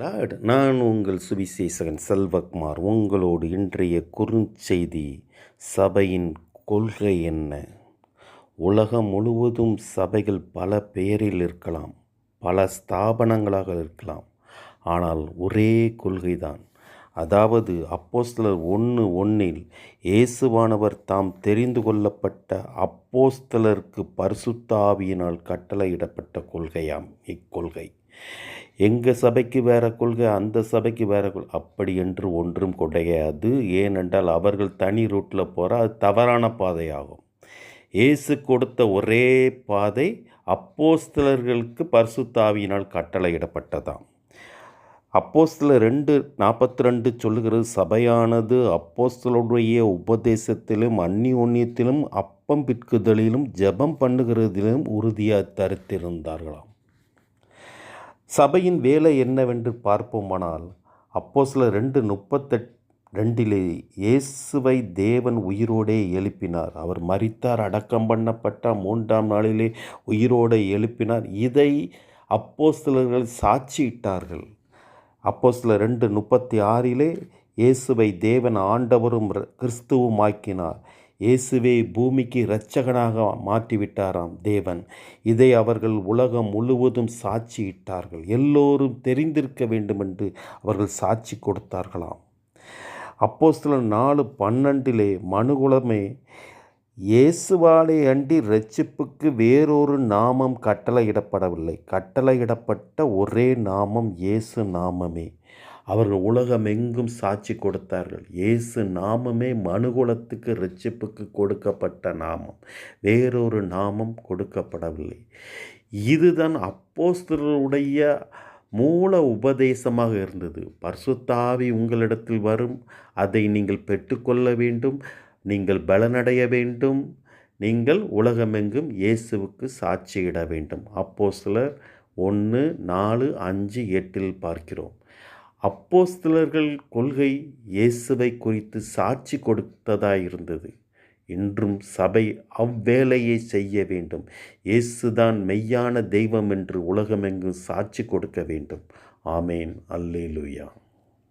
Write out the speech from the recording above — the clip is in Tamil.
லார்ட் நான் உங்கள் சுவிசேஷகன் செல்வகுமார். உங்களோடு இன்றைய குறுஞ்செய்தி சபையின் கொள்கை என்ன? உலகம் முழுவதும் சபைகள் பல பெயரில் இருக்கலாம் பல ஸ்தாபனங்களாக இருக்கலாம் ஆனால் ஒரே கொள்கைதான். அதாவது அப்போஸ்தலர் ஒன்று ஒன்றில் இயேசுவானவர் தாம் தெரிந்து கொள்ளப்பட்ட அப்போஸ்தலருக்கு பரிசுத்தாவியினால் கட்டளையிடப்பட்ட கொள்கையாம். இக்கொள்கை. எங்கள் சபைக்கு வேற கொள்கை அந்த சபைக்கு வேற கொள். அப்படி என்று ஒன்றும் கிடையாது. ஏனென்றால் அவர்கள் தனி ரூட்டில் போகிற அது தவறான பாதையாகும். இயேசு கொடுத்த ஒரே பாதை அப்போஸ்தலர்களுக்கு பரிசுத்தாவியினால் கட்டளையிடப்பட்டதாம். அப்போஸ்தில் ரெண்டு நாற்பத்தி ரெண்டு சொல்லுகிறது சபையானது அப்போஸ்தலுடைய உபதேசத்திலும் அந்நியோன்யத்திலும் அப்பம் பிற்குதலிலும் ஜெபம் பண்ணுகிறதிலும் உறுதியாக தரித்திருந்தார்களாம். சபையின் வேலை என்னவென்று பார்ப்போமானால் அப்போ சில ரெண்டு முப்பத்தெட் ரெண்டிலே இயேசுவை தேவன் உயிரோடே எழுப்பினார். அவர் மறித்தார் அடக்கம் பண்ணப்பட்ட மூன்றாம் நாளிலே உயிரோடு எழுப்பினார். இதை அப்போஸ்தலர்கள் சாட்சியிட்டார்கள். அப்போ சில ரெண்டு முப்பத்தி ஆறிலே இயேசுவை தேவன் ஆண்டவரும் கிறிஸ்துவும் ஆக்கினார் இயேசுவே பூமிக்கு இரட்சகனாக மாற்றிவிட்டாராம் தேவன். இதை அவர்கள் உலகம் முழுவதும் சாட்சியிட்டார்கள். எல்லோரும் தெரிந்திருக்க வேண்டுமென்று அவர்கள் சாட்சி கொடுத்தார்களாம். அப்போ சில நாலு பன்னெண்டிலே மனுகுலமே இயேசுவாலே அண்டி ரட்சிப்புக்கு வேறொரு நாமம் கட்டளையிடப்படவில்லை. கட்டளையிடப்பட்ட ஒரே நாமம் இயேசு நாமமே. அவர்கள் உலகமெங்கும் சாட்சி கொடுத்தார்கள். இயேசு நாமமே மனுகுலத்துக்கு ரட்சிப்புக்கு கொடுக்கப்பட்ட நாமம். வேறொரு நாமம் கொடுக்கப்படவில்லை. இதுதான் அப்போஸ்தருடைய மூல உபதேசமாக இருந்தது. பர்சுத்தாவி உங்களிடத்தில் வரும் அதை நீங்கள் பெற்றுக்கொள்ள வேண்டும் நீங்கள் பலனடைய வேண்டும் நீங்கள் உலகமெங்கும் இயேசுவுக்கு சாட்சியிட வேண்டும். அப்போ சிலர் ஒன்று நாலு அஞ்சு எட்டில் பார்க்கிறோம். அப்போஸ்தலர்கள் கொள்கை இயேசுவை குறித்து சாட்சி கொடுத்ததாயிருந்தது இன்றும் சபை அவ்வேலையை செய்ய வேண்டும். இயேசுதான் மெய்யான தெய்வம் என்று உலகமெங்கும் சாட்சி கொடுக்க வேண்டும். ஆமேன். அல்லேலுயா.